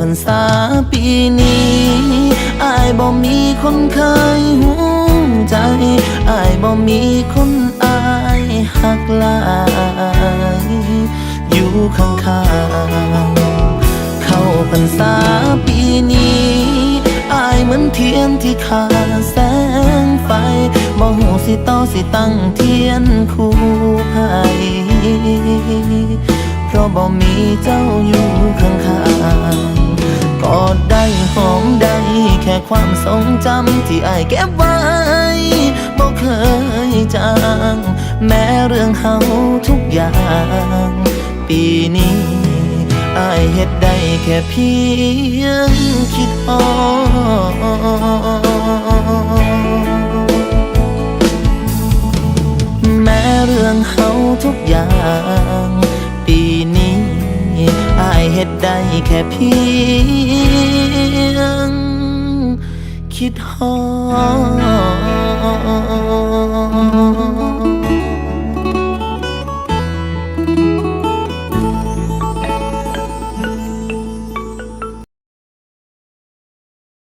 พรรษาปีนี้อายบ่มีคนเคยหูใจอายบ่มีคนอายหักลายอยู่ข้างๆเข้าพรรษาปีนี้อายเหมือนเทียนที่ขาดแสงไฟบ่หูสิต่อสิตั้งเทียนคู่ให้เพราะบ่มีเจ้าอยู่ข้าง ความทรงจำที่อายเก็บไว้บ่เคยจางแม้เรื่องเฮาทุกอย่าง ปีนี้อายเฮ็ดได้แค่เพียงคิดฮอดแม้เรื่องเฮาทุกอย่าง ปีนี้อายเฮ็ดได้แค่เพียง คิดฮอด